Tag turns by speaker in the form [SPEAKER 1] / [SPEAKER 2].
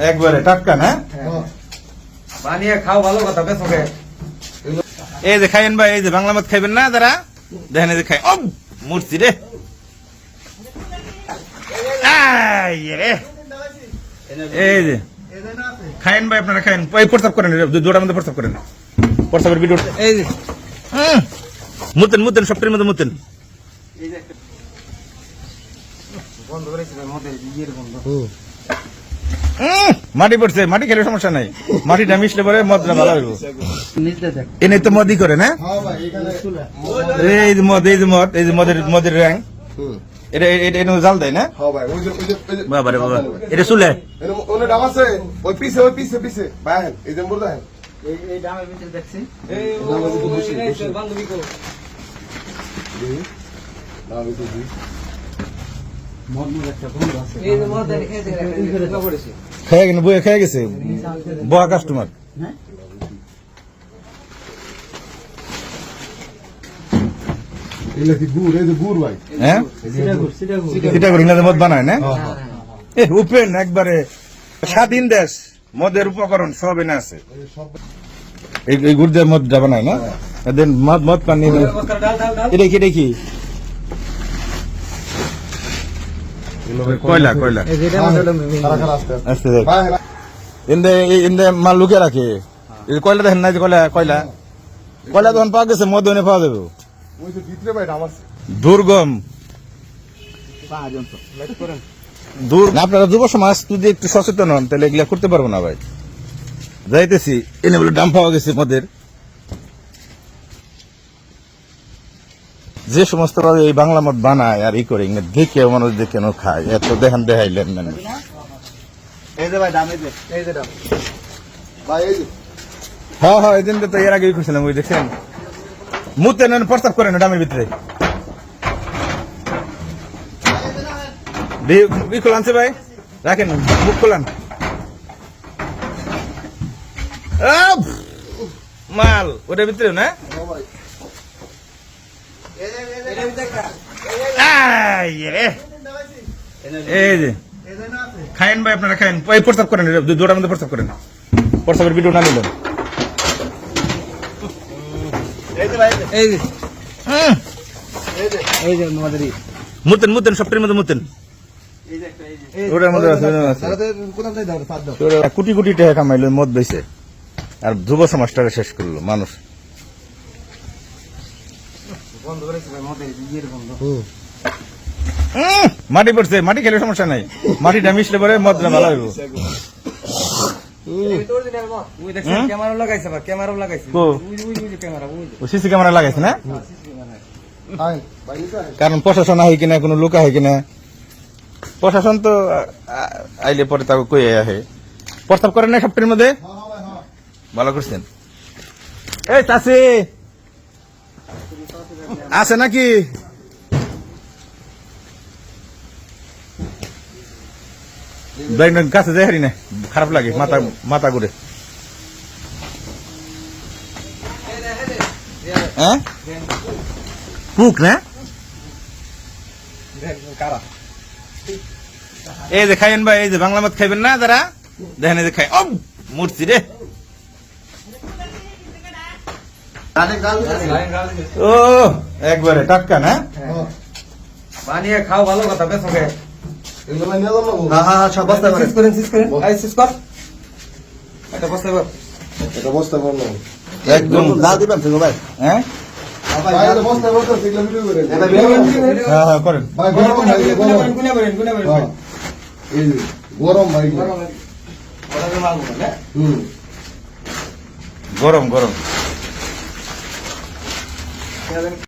[SPEAKER 1] একবারে টাটকা না?
[SPEAKER 2] বানিয়ে খাও ভালো কথা বেসকে
[SPEAKER 1] এই যে খাইবেন ভাই এই যে বাংলা মত খাইবেন না তারা দেখেন এই যে খাই ও মূর্তি রে। এই যে। খাইন ভাই আপনারা খাইন এই প্রস্তাব করেন জোড়ার মধ্যে প্রস্তাব করেন। প্রস্তাবের ভিডিও
[SPEAKER 2] এই যে।
[SPEAKER 1] মুতেন মুতেন সবটির মধ্যে মুতেন।
[SPEAKER 2] বন্ধ করেছি ভাই মধ্যে
[SPEAKER 1] উম, মাটি পড়ছে মাটি খেলে সমস্যা নাই। মাটিটা মিশলে পরে মদটা ভালো হইব। এনে তো মদই করে না? এই যে মদ এই যে মদ এই যে মদের মদের র্যাং। এটা এটা এটা জাল দেয় না?
[SPEAKER 3] ভাই ওই যে ওই যে ওই যে
[SPEAKER 1] বাবা। রে বাবা এটা চুলে?
[SPEAKER 3] ওনে ডাব আছে? ওই পিছে ওই পিছে পিছে। বাইরেন এই যে মুর্দা
[SPEAKER 2] এই এই ডামের ভিতরে দেখছি। এই। বান্ধবী কো।
[SPEAKER 1] খেয়ে গেছে বইয়ে খেয়ে গেছে? বয়া কাস্টমার হ্যাঁ? মদ উপেন একবারে। স্বাধীন দেশ মদের উপকরণ সব এনে আছে। এই গুড়দের মদটা বানায় না? মদ মদ পানি এটা কি এটা কি কয়লা কয়লা
[SPEAKER 2] এই যেটা মধ্যে
[SPEAKER 3] খারা খারা আসতে
[SPEAKER 1] আস্তে দেখ।
[SPEAKER 3] বাইরে
[SPEAKER 1] ইন্দে ইন্দে মাল লুকে রাখে। কয়লা দেখেন না কয়লা কয়লা? কয়লা তখন পাওয়া গেছে মদ এনে পাওয়া যাবে। দুর্গম। দূর আপনারা যুব সমাজ যদি একটু সচেতন হন তাহলে এগুলা করতে পারব না ভাই। যাইতেছি এনে বলে দাম পাওয়া গেছে মদের। যে সমস্ত এই বাংলা মদ বানায় আর ই করে দেখে মানুষ দেখে খায় এত দেখান দেখাইলেন না।
[SPEAKER 2] এই যে ভাই ডাম এই যে এই যে ডাম
[SPEAKER 3] ভাই এই
[SPEAKER 1] হ্যাঁ হ্যাঁ এই দিনটা তো এর আগেই করছিলাম ওই দেখছেন মুতে নেন প্রস্তাব করেন ডামের ভিতরে। বি খোলান ভাই? রাখেন বুক খোলান! মাল ওটার ভিতরে না
[SPEAKER 2] এটা ভিতরে কা
[SPEAKER 1] আই রে। খায়েন ভাই আপনারা এই প্রস্তাব করেন দুটার মধ্যে প্রস্তাব করেন প্রস্তাবের নিলেন মুতেন মুতেন সবটির মধ্যে মুতেন টাকা কামাইলো মদ বেছে আর যুব সমাজটাকে শেষ করল মানুষ
[SPEAKER 2] বন্ধ করেছি ভাই মধ্যে ইয়ের বন্ধ
[SPEAKER 1] উম, মাটি পড়ছে মাটি খেলে সমস্যা নাই। মাটিটা মিশলে পরে মদটা ভালো হইব?
[SPEAKER 2] ক্যামেরা
[SPEAKER 1] সিসি লাগাইছে না?
[SPEAKER 3] আইন
[SPEAKER 1] কারণ প্রশাসন আহে কিনা কোনো লোক আহে কিনা। প্রশাসন তো আইলে পরে তাকে কই আহে। প্রস্তাব করেন না সপ্তাহের মধ্যে? ভালো করছেন। এই চাষি আছে নাকি? গাছে যাই হারি না খারাপ লাগে মাথা মাথা ঘুরে। হ্যাঁ? পুক না?
[SPEAKER 2] কারা
[SPEAKER 1] এই যে খাইবেন ভাই এই যে বাংলা মত খাইবেন না তারা দেখেন এই যে খাই ও মূর্তি রে। ও একবারে টাটকা না?
[SPEAKER 2] বানিয়ে খাও ভালো কথা
[SPEAKER 3] না
[SPEAKER 2] হ্যাঁ হ্যাঁ সব বস্তা সিস করেন সিস করেন। এই সিস কর। এটা বস্তা কর।
[SPEAKER 3] এটা বস্তা বলল
[SPEAKER 1] একদম।
[SPEAKER 2] না দিবেন তো ভাই।
[SPEAKER 1] হ্যাঁ?
[SPEAKER 3] ভাই এটা বস্তা বলতো ভাই হুম
[SPEAKER 1] গরম গরম